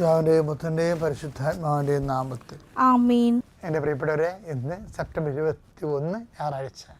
പിതാവിന്റെയും പുത്രന്റെയും പരിശുദ്ധാത്മാവിന്റെയും നാമത്തിൽ. ആമീൻ. എന്റെ പ്രിയപ്പെട്ടവരെ ഇന്ന് സെപ്റ്റംബർ ഇരുപത്തി ഒന്ന് ഞായറാഴ്ച.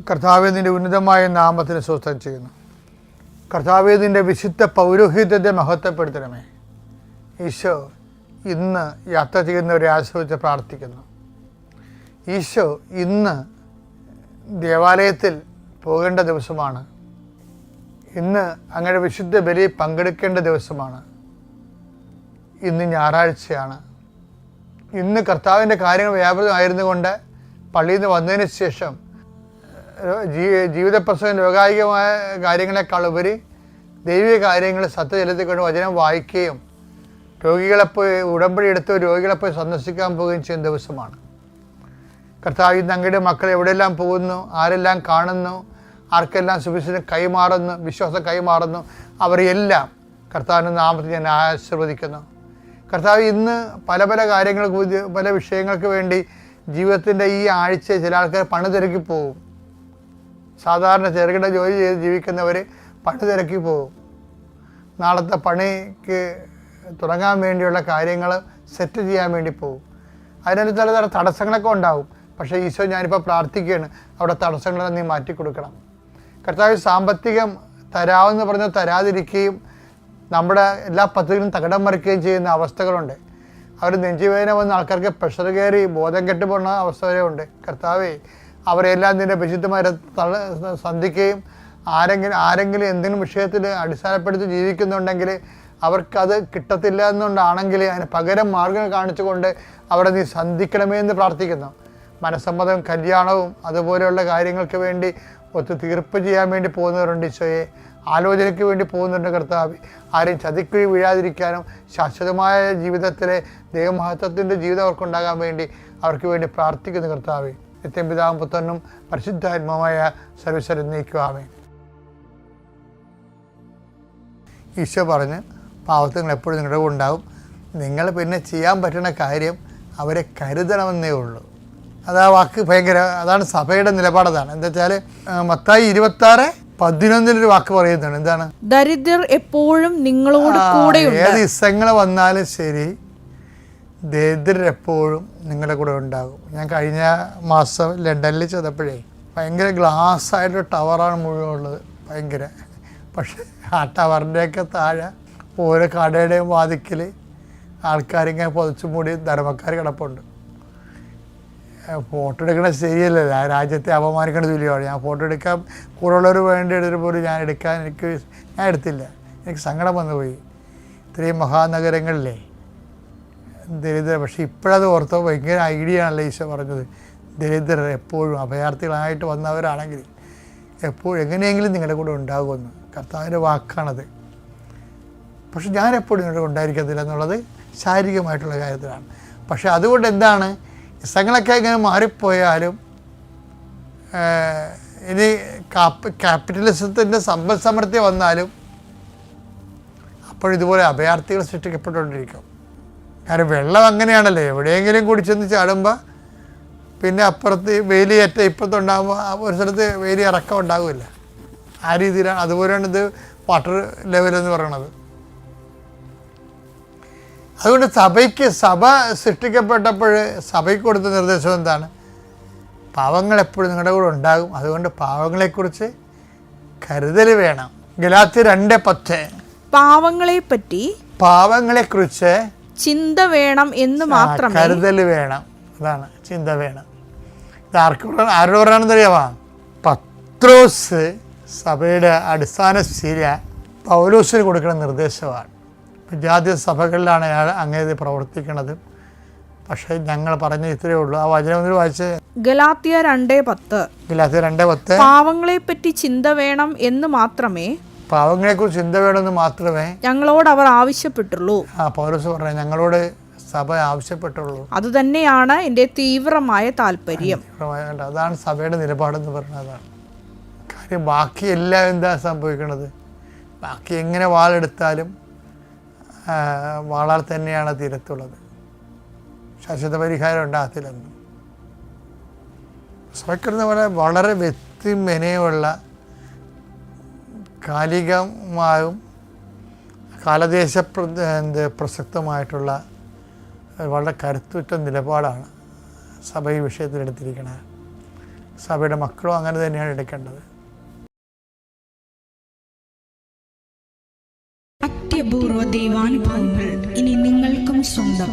കർത്താവെ നിന്റെ ഉന്നതമായ നാമത്തിന് സ്വസ്ഥം ചെയ്യുന്നു. കർത്താവെ നിന്റെ വിശുദ്ധ പൗരോഹിത്യത്തെ മഹത്വപ്പെടുത്തണമേ. ഈശോ ഇന്ന് യാത്ര ചെയ്യുന്നവരെ ആശ്രയിച്ച് പ്രാർത്ഥിക്കുന്നു. ഈശോ ഇന്ന് ദേവാലയത്തിൽ പോകേണ്ട ദിവസമാണ്. ഇന്ന് അങ്ങയുടെ വിശുദ്ധ ബലി പങ്കെടുക്കേണ്ട ദിവസമാണ്. ഇന്ന് ഞായറാഴ്ചയാണ്. ഇന്ന് കർത്താവിന്റെ കാര്യങ്ങൾ വ്യാപൃതമായിരുന്നു കൊണ്ട് പള്ളിയിൽ നിന്ന് വന്നതിന് ശേഷം ഏഹ്, ജീ ജീവിതപ്രസവം ലോകായികമായ കാര്യങ്ങളെക്കാളുപരി ദൈവിക കാര്യങ്ങൾ സത്യജലത്തിൽ കൊണ്ട് വചനം വായിക്കുകയും രോഗികളെ പോയി ഉടമ്പടി എടുത്ത് രോഗികളെ പോയി സന്ദർശിക്കാൻ പോവുകയും ചെയ്യുന്ന ദിവസമാണ്. കർത്താവ് തങ്ങളുടെ മക്കൾ എവിടെയെല്ലാം പോകുന്നു ആരെല്ലാം കാണുന്നു ആർക്കെല്ലാം സുവിശേഷം കൈമാറുന്നു വിശ്വാസം കൈമാറുന്നു അവരെല്ലാം കർത്താവിന്റെ നാമത്തിൽ ഞാൻ ആശീർവദിക്കുന്നു. കർത്താവ് ഇന്ന് പല പല കാര്യങ്ങൾക്ക് പല വിഷയങ്ങൾക്ക് വേണ്ടി ജീവിതത്തിന്റെ ഈ ആഴ്ച ചില ആൾക്കാർ പണിതിരക്കി പോകും സാധാരണ ചെറുകിട ജോലി ചെയ്ത് ജീവിക്കുന്നവർ പണി തിരക്കി പോകും. നാളത്തെ പണിക്ക് തുടങ്ങാൻ വേണ്ടിയുള്ള കാര്യങ്ങൾ സെറ്റ് ചെയ്യാൻ വേണ്ടി പോകും. അതിനൊരു ചില തടസ്സങ്ങളൊക്കെ ഉണ്ടാവും. പക്ഷേ ഈശോ ഞാനിപ്പോൾ പ്രാർത്ഥിക്കുകയാണ്. അവിടെ തടസ്സങ്ങളെ നീ മാറ്റി കൊടുക്കണം. കർത്താവ് സാമ്പത്തികം തരാമെന്ന് പറഞ്ഞ് തരാതിരിക്കുകയും നമ്മുടെ എല്ലാ പദ്ധതികളും തകടം മറിക്കുകയും ചെയ്യുന്ന അവസ്ഥകളുണ്ട്. അവർ നെഞ്ചുവേദന വന്ന ആൾക്കാർക്ക് പ്രഷർ കയറി ബോധം കെട്ട് പോകുന്ന അവസ്ഥ വരെ ഉണ്ട് കർത്താവേ അവരെല്ലാം നിന്റെ വിശുദ്ധമായി തള സന്ധിക്കുകയും ആരെങ്കിലും ആരെങ്കിലും എന്തെങ്കിലും വിഷയത്തിൽ അടിസ്ഥാനപ്പെടുത്തി ജീവിക്കുന്നുണ്ടെങ്കിൽ അവർക്കത് കിട്ടത്തില്ല എന്നുകൊണ്ടാണെങ്കിൽ അതിന് പകരം മാർഗം കാണിച്ചുകൊണ്ട് അവിടെ നീ സന്ധിക്കണമേ എന്ന് പ്രാർത്ഥിക്കുന്നു. മനസ്സമ്മതവും കല്യാണവും അതുപോലെയുള്ള കാര്യങ്ങൾക്ക് വേണ്ടി ഒത്തു തീർപ്പ് ചെയ്യാൻ വേണ്ടി പോകുന്നവരുണ്ട് ഈശോയെ. ആലോചനയ്ക്ക് വേണ്ടി പോകുന്നുണ്ട് കർത്താവ്. ആരെയും ചതിക്കുഴി വീഴാതിരിക്കാനും ശാശ്വതമായ ജീവിതത്തിലെ ദൈവമഹത്വത്തിന്റെ ജീവിതം അവർക്കുണ്ടാകാൻ വേണ്ടി അവർക്ക് വേണ്ടി പ്രാർത്ഥിക്കുന്നു കർത്താവ്. നിത്യം പിതാവും പുത്രനും പരിശുദ്ധാത്മാവായ സർവീശ്വരൻ നീക്കുവാമേ ഈശോ പറഞ്ഞ് പാവത്തുങ്ങൾ എപ്പോഴും നിങ്ങളുടെ ഉണ്ടാവും. നിങ്ങൾ പിന്നെ ചെയ്യാൻ പറ്റുന്ന കാര്യം അവരെ കരുതണമെന്നേ ഉള്ളൂ. അത് ആ വാക്ക് ഭയങ്കര അതാണ് സഭയുടെ നിലപാടതാണ് എന്താ വെച്ചാൽ മത്തായി ഇരുപത്താറ് പതിനൊന്നിലൊരു വാക്ക് പറയുന്നതാണ് എന്താണ്? ദരിദ്രർ എപ്പോഴും നിങ്ങളോട് കൂടെ ഏത് ഇസങ്ങൾ വന്നാലും ശരി ദരിദ്രർ എപ്പോഴും നിങ്ങളുടെ കൂടെ ഉണ്ടാകും. ഞാൻ കഴിഞ്ഞ മാസം ലണ്ടനിൽ ചെന്നപ്പോഴേ ഭയങ്കര ഗ്ലാസ് ആയിട്ടൊരു ടവറാണ് മുഴുവൻ ഉള്ളത്. ഭയങ്കര. പക്ഷേ ആ ടവറിന്റെയൊക്കെ താഴെ ഓരോ കടയുടെയും വാതിക്കൽ ആൾക്കാരിങ്ങനെ പൊതിച്ചു മൂടി ധർമ്മക്കാർ കിടപ്പുണ്ട്. ഫോട്ടോ എടുക്കണത് ശരിയല്ലല്ലോ ആ രാജ്യത്തെ അപമാനിക്കേണ്ട തുല്യമാണ് ഞാൻ ഫോട്ടോ എടുക്കാൻ കൂടെയുള്ളവർ വേണ്ടി എടുത്തിട്ട് പോലും ഞാൻ എടുക്കാൻ എനിക്ക് ഞാൻ എടുത്തില്ല. എനിക്ക് സങ്കടം വന്നുപോയി. ഇത്രയും മഹാനഗരങ്ങളിലെ ദരിദ്രർ പക്ഷേ ഇപ്പോഴത് ഓർത്തോ ഭയങ്കര ഐഡിയ ആണല്ലോ ഈശോ പറഞ്ഞത്. ദരിദ്രർ എപ്പോഴും അഭയാർത്ഥികളായിട്ട് വന്നവരാണെങ്കിൽ എപ്പോഴും എങ്ങനെയെങ്കിലും നിങ്ങളുടെ കൂടെ ഉണ്ടാകുമെന്ന്. കർത്താവിന്റെ വാക്കാണത്. പക്ഷെ ഞാൻ എപ്പോഴും നിങ്ങളുടെ ഉണ്ടായിരിക്കത്തില്ല എന്നുള്ളത് ശാരീരികമായിട്ടുള്ള കാര്യത്തിലാണ്. പക്ഷെ അതുകൊണ്ട് എന്താണ്? ഇസങ്ങളൊക്കെ ഇങ്ങനെ മാറിപ്പോയാലും ഇനി കാപ്പ് ക്യാപിറ്റലിസത്തിന്റെ സമ്പദ് സമൃദ്ധി വന്നാലും അപ്പോഴിതുപോലെ അഭയാർത്ഥികൾ സൃഷ്ടിക്കപ്പെട്ടുകൊണ്ടിരിക്കും. കാരണം വെള്ളം അങ്ങനെയാണല്ലോ. എവിടെയെങ്കിലും കുടിച്ചെന്ന് ചാടുമ്പോൾ പിന്നെ അപ്പുറത്ത് വേലിയേറ്റ ഇപ്പുറത്തുണ്ടാകുമ്പോൾ ഒരു സ്ഥലത്ത് വേലി ഇറക്കം ഉണ്ടാകില്ല ആ രീതിയിലാണ് അതുപോലെയാണ് ഇത് വാട്ടർ ലെവൽ എന്ന് പറയണത്. അതുകൊണ്ട് സഭയ്ക്ക് സഭ സൃഷ്ടിക്കപ്പെട്ടപ്പോൾ സഭയ്ക്ക് കൊടുത്ത നിർദ്ദേശം എന്താണ്? പാവങ്ങൾ എപ്പോഴും നിങ്ങളുടെ കൂടെ ഉണ്ടാകും. അതുകൊണ്ട് പാവങ്ങളെക്കുറിച്ച് കരുതൽ വേണം. ഗലാത്തി രണ്ട് പത്ത്. പാവങ്ങളെ പറ്റി പാവങ്ങളെക്കുറിച്ച് ചിന്ത വേണം എന്ന് മാത്രം കരുതൽ വേണം. അതാണ് ചിന്ത വേണം. ഇത് ആർക്ക് ആരുടെ പറയണമെന്ന് അറിയാമോ? പത്രോസ് സഭയുടെ അടിസ്ഥാന ശീല പൗലോസിന് കൊടുക്കുന്ന നിർദ്ദേശമാണ്. വിദ്യാർത്ഥി ജാതി സഭകളിലാണ് അയാൾ അങ്ങനെ പ്രവർത്തിക്കുന്നത്. പക്ഷേ ഞങ്ങൾ പറഞ്ഞ ഇത്രയേ ഉള്ളൂ. ആ വചനം ഒന്ന് വായിച്ച് ഗലാത്തിയ രണ്ടേ പത്ത്. ഗലാത്തിയ രണ്ടേ പത്ത്. പാവങ്ങളെ പറ്റി ചിന്ത വേണം എന്ന് മാത്രമേ പാവങ്ങളെക്കുറിച്ച് ചിന്ത വേണമെന്ന് മാത്രമേ ഞങ്ങളോട് അവർ ആവശ്യപ്പെട്ടുള്ളൂ. ആ പൗരസ് പറഞ്ഞ ഞങ്ങളോട് സഭ ആവശ്യപ്പെട്ടുള്ളൂ. അതുതന്നെയാണ് എന്റെ തീവ്രമായ താല്പര്യം. അതാണ് സഭയുടെ നിലപാടെന്ന് പറഞ്ഞതാണ്. കാര്യം ബാക്കി എല്ലാം എന്താ സംഭവിക്കുന്നത് ബാക്കി എങ്ങനെ വാളെടുത്താലും വാളാൽ തന്നെയാണ് തീരത്തുള്ളത്. ശാശ്വത പരിഹാരം ഉണ്ടാകത്തില്ലെന്ന്. സഭയ്ക്കുന്ന പോലെ വളരെ വ്യക്തി മെനയുള്ള കാലികമായും കാലദേശ പ്രസക്തമായിട്ടുള്ള വളരെ കരുത്തുറ്റ നിലപാടാണ് സഭ ഈ വിഷയത്തിൽ എടുത്തിരിക്കുന്നത് സഭയുടെ മക്കളും അങ്ങനെ തന്നെയാണ് എടുക്കേണ്ടത്. അത്യപൂർവ ദൈവാനുഭവങ്ങൾ ഇനി നിങ്ങൾക്കും സ്വന്തം.